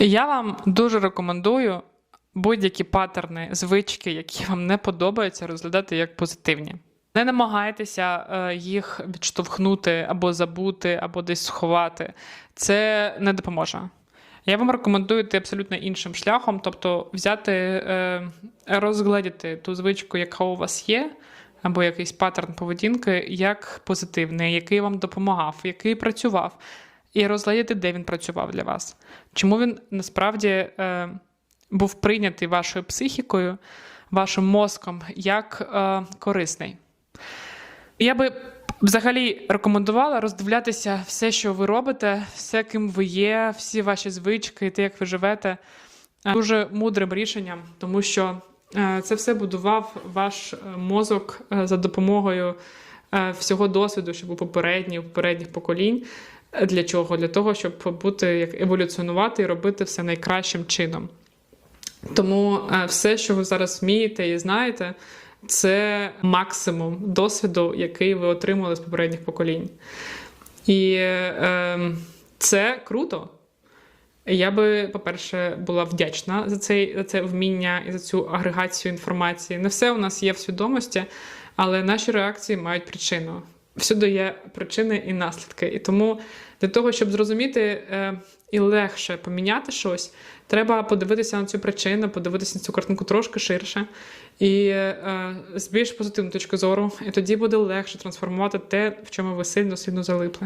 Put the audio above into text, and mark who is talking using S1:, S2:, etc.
S1: Я вам дуже рекомендую будь-які паттерни, звички, які вам не подобаються, розглядати як позитивні. Не намагайтеся е, їх відштовхнути або забути, або десь сховати. Це не допоможе. Я вам рекомендую йти абсолютно іншим шляхом, тобто взяти, е, розгледіти ту звичку, яка у вас є, або якийсь паттерн поведінки, як позитивний, який вам допомагав, який працював, і розгледіти, де він працював для вас. Чому він насправді е, був прийнятий вашою психікою, вашим мозком як е, корисний. Я би взагалі рекомендувала роздивлятися все, що ви робите, все, ким ви є, всі ваші звички, те, як ви живете, е, дуже мудрим рішенням, тому що е, це все будував ваш е, мозок за допомогою всього досвіду, що був попередній, попередніх поколінь. Для чого? Для того, щоб бути як еволюціонувати і робити все найкращим чином. Тому е, все, що ви зараз вмієте і знаєте, це максимум досвіду, який ви отримали з попередніх поколінь. І е, це круто. Я би, по-перше, була вдячна за, цей, за це вміння і за цю агрегацію інформації. Не все у нас є в свідомості, але наші реакції мають причину. Всюди є причини і наслідки. І тому для того, щоб зрозуміти е, і легше поміняти щось, треба подивитися на цю причину, подивитися на цю картинку трошки ширше і е, з більш позитивної точки зору. І тоді буде легше трансформувати те, в чому ви сильно сильно залипли.